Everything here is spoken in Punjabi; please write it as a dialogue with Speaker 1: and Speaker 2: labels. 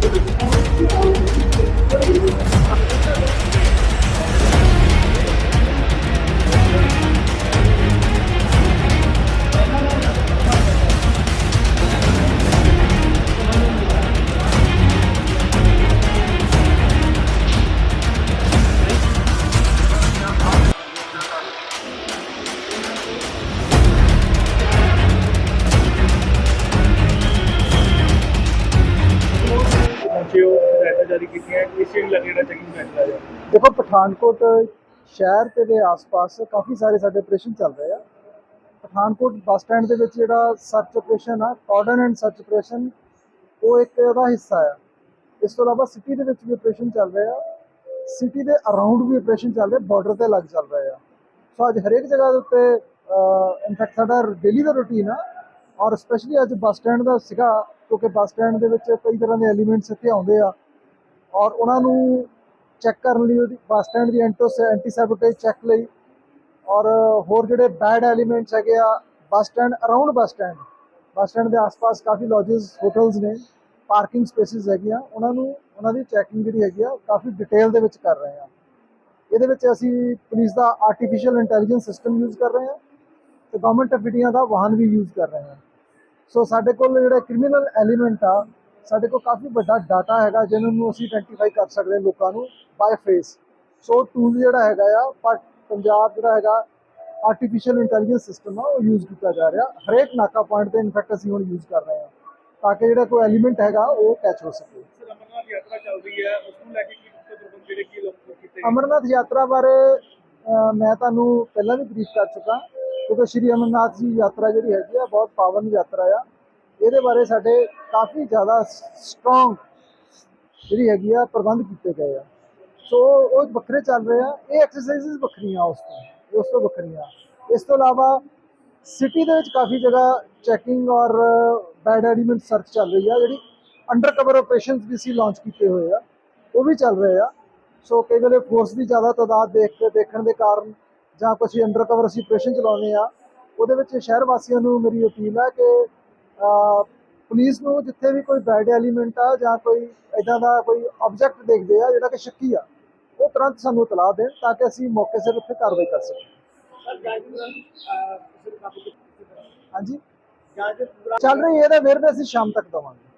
Speaker 1: Thank you. ਪਹੁੰਚੇ ਹੋ ਹਦਾਇਤਾਂ ਜਾਰੀ ਕੀਤੀਆਂ ਕਿਸ ਚੀਜ਼ ਲੱਗੇ ਚੈਕਿੰਗ ਫੈਸਲਾ ਜਾ
Speaker 2: ਦੇਖੋ, ਪਠਾਨਕੋਟ ਸ਼ਹਿਰ ਤੇ ਦੇ ਆਸ-ਪਾਸ ਕਾਫੀ ਸਾਰੇ ਸਾਡੇ ਆਪਰੇਸ਼ਨ ਚੱਲ ਰਹੇ ਆ। ਪਠਾਨਕੋਟ ਬੱਸ ਸਟੈਂਡ ਦੇ ਵਿੱਚ ਜਿਹੜਾ ਸਰਚ ਆਪਰੇਸ਼ਨ ਆ ਕਾਰਡਨ ਐਂਡ ਸਰਚ ਆਪਰੇਸ਼ਨ ਉਹ ਇੱਕ ਉਹਦਾ ਹਿੱਸਾ ਆ। ਇਸ ਤੋਂ ਇਲਾਵਾ ਸਿਟੀ ਦੇ ਵਿੱਚ ਵੀ ਆਪਰੇਸ਼ਨ ਚੱਲ ਰਹੇ ਆ। ਸਿਟੀ ਦੇ ਅਰਾਊਂਡ ਵੀ ਆਪਰੇਸ਼ਨ ਚੱਲ ਰਹੇ ਬਾਰਡਰ ਤੇ ਲੱਗ ਚੱਲ ਰਹੇ ਆ। ਸੋ ਅੱਜ ਹਰੇਕ ਜਗ੍ਹਾ ਦੇ ਉੱਤੇ ਇਨਫੈਕਟ ਸਾਡਾ ਡੇਲੀ ਦਾ ਰੂਟੀਨ ਆ। ਔਰ ਸਪੈਸ਼ਲੀ ਅੱਜ ਬੱਸ ਸਟੈਂਡ ਦਾ ਸੀਗਾ ਕਿਉਂਕਿ ਬੱਸ ਸਟੈਂਡ ਦੇ ਵਿੱਚ ਕਈ ਤਰ੍ਹਾਂ ਦੇ ਐਲੀਮੈਂਟਸ ਇੱਥੇ ਆਉਂਦੇ ਆ। ਔਰ ਉਹਨਾਂ ਨੂੰ ਚੈੱਕ ਕਰਨ ਲਈ ਉਹਦੀ ਬੱਸ ਸਟੈਂਡ ਦੀ ਐਂਟੋਸ ਐਂਟੀਸੈਟੇਜ ਚੈੱਕ ਲਈ। ਔਰ ਹੋਰ ਜਿਹੜੇ ਬੈਡ ਐਲੀਮੈਂਟਸ ਹੈਗੇ ਆ, bus stand, around bus stand. Bus stand ਦੇ ਆਸ-ਪਾਸ ਕਾਫੀ ਲੌਜਸ ਹੋਟਲਸ ਨੇ ਪਾਰਕਿੰਗ ਸਪੇਸਿਸ ਹੈਗੀਆਂ। ਉਹਨਾਂ ਨੂੰ, ਉਹਨਾਂ ਦੀ ਚੈਕਿੰਗ ਜਿਹੜੀ ਹੈਗੀ ਆ ਕਾਫੀ ਡਿਟੇਲ ਦੇ ਵਿੱਚ ਕਰ ਰਹੇ ਆ। ਇਹਦੇ ਵਿੱਚ ਅਸੀਂ ਪੁਲਿਸ ਦਾ ਆਰਟੀਫੀਸ਼ੀਅਲ ਇੰਟੈਲੀਜੈਂਸ ਸਿਸਟਮ ਯੂਜ਼ ਕਰ ਰਹੇ ਹਾਂ ਤੇ ਗਵਰਨਮੈਂਟ ਇੰਡੀਆ ਦਾ ਵਾਹਨ ਵੀ ਯੂਜ਼ ਕਰ ਰਹੇ ਹਾਂ ਸੋ ਸਾਡੇ ਕੋਲ ਜਿਹੜਾ ਕ੍ਰਿਮੀਨਲ ਐਲੀਮੈਂਟ ਆ ਸਾਡੇ ਕੋਲ ਕਾਫੀ ਵੱਡਾ ਡਾਟਾ ਹੈਗਾ ਜਿਹਨਾਂ ਨੂੰ ਅਸੀਂ ਆਇਡੈਂਟੀਫਾਈ ਕਰ ਸਕਦੇ ਹਾਂ ਲੋਕਾਂ ਨੂੰ ਬਾਈ ਫੇਸ ਸੋ ਟੂਲ ਜਿਹੜਾ ਹੈਗਾ ਆ ਬਟ ਪੰਜਾਬ ਜਿਹੜਾ ਹੈਗਾ ਆਰਟੀਫੀਸ਼ੀਅਲ ਇੰਟੈਲੀਜੈਂਸ ਸਿਸਟਮ ਆ ਉਹ ਯੂਜ਼ ਕੀਤਾ ਜਾ ਰਿਹਾ। ਹਰੇਕ ਨਾਕਾ ਪੁਆਇੰਟ ਤੇ ਇਨਫੈਕਟ ਅਸੀਂ ਹੁਣ ਯੂਜ਼ ਕਰ ਰਹੇ ਹਾਂ ਤਾਂ ਕਿ ਜਿਹੜਾ ਕੋਈ ਐਲੀਮੈਂਟ ਹੈਗਾ ਉਹ ਕੈਚ ਹੋ ਸਕੇ।
Speaker 1: ਸਰ ਅਮਰਨਾਥ ਯਾਤਰਾ ਚੱਲ ਰਹੀ ਹੈ ਉਸ ਨੂੰ ਲੈ ਕੇ ਕੀ ਪੁਖਤਾ ਪ੍ਰਬੰਧ ਜਿਹੜੇ ਕੀ ਲੋਕ ਕੀਤੇ ਗਏ?
Speaker 2: ਅਮਰਨਾਥ ਯਾਤਰਾ ਬਾਰੇ ਮੈਂ ਤੁਹਾਨੂੰ ਪਹਿਲਾਂ ਵੀ ਬਰੀਫ ਕਰ ਚੁੱਕਾ। ਕਿਉਂਕਿ ਸ਼੍ਰੀ ਅਮਰਨਾਥ ਜੀ ਯਾਤਰਾ ਜਿਹੜੀ ਹੈਗੀ ਆ, ਬਹੁਤ ਪਾਵਨ ਯਾਤਰਾ ਆ। ਇਹਦੇ ਬਾਰੇ ਸਾਡੇ ਕਾਫੀ ਜ਼ਿਆਦਾ ਸਟਰੋਂਗ ਜਿਹੜੀ ਹੈਗੀ ਆ, ਪ੍ਰਬੰਧ ਕੀਤੇ ਗਏ ਆ। ਸੋ ਉਹ ਵੱਖਰੇ ਚੱਲ ਰਹੇ ਆ। ਇਹ ਐਕਸਰਸਾਈਜ਼ਸ ਵੱਖਰੀਆਂ ਉਸ ਤੋਂ ਉਸ ਤੋਂ ਵੱਖਰੀਆਂ। ਇਸ ਤੋਂ ਇਲਾਵਾ ਸਿਟੀ ਦੇ ਵਿੱਚ ਕਾਫੀ ਜਗ੍ਹਾ ਚੈਕਿੰਗ ਔਰ ਬੈਡ ਐਲੀਮੈਂਟ ਸਰਚ ਚੱਲ ਰਹੀ ਆ, ਜਿਹੜੀ ਅੰਡਰ ਕਵਰ ਆਪਰੇਸ਼ਨਸ ਵੀ ਸੀ ਲਾਂਚ ਕੀਤੇ ਹੋਏ ਆ, ਉਹ ਵੀ ਚੱਲ ਰਹੇ ਆ। ਸੋ ਕਈ ਵੇਲੇ ਫੋਰਸ ਦੀ ਜ਼ਿਆਦਾ ਤਾਦਾਦ ਦੇਖ ਕੇ ਦੇਖਣ ਦੇ ਕਾਰਨ ਜਾਂ ਕੁਝ ਅੰਡਰ ਕਵਰ ਅਸੀਂ ਆਪਰੇਸ਼ਨ ਚਲਾਉਂਦੇ ਆ ਉਹਦੇ ਵਿੱਚ ਸ਼ਹਿਰ ਵਾਸੀਆਂ ਨੂੰ ਮੇਰੀ ਅਪੀਲ ਹੈ ਕਿ ਪੁਲਿਸ ਨੂੰ ਜਿੱਥੇ ਵੀ ਕੋਈ ਬੈਡ ਐਲੀਮੈਂਟ ਆ ਜਾਂ ਕੋਈ ਇਦਾਂ ਦਾ ਕੋਈ ਆਬਜੈਕਟ ਦੇਖਦੇ ਆ ਜਿਹੜਾ ਕਿ ਸ਼ੱਕੀ ਆ ਉਹ ਤੁਰੰਤ ਸਾਨੂੰ ਇਤਲਾਹ ਦੇਣ ਤਾਂ ਕਿ ਅਸੀਂ ਮੌਕੇ ਸਿਰ ਉੱਥੇ ਕਾਰਵਾਈ ਕਰ ਸਕੀਏ। ਹਾਂਜੀ। ਚੱਲ ਰਹੀ ਇਹਦਾ ਵੇਰਵੇ ਅਸੀਂ ਸ਼ਾਮ ਤੱਕ ਦਵਾਂਗੇ।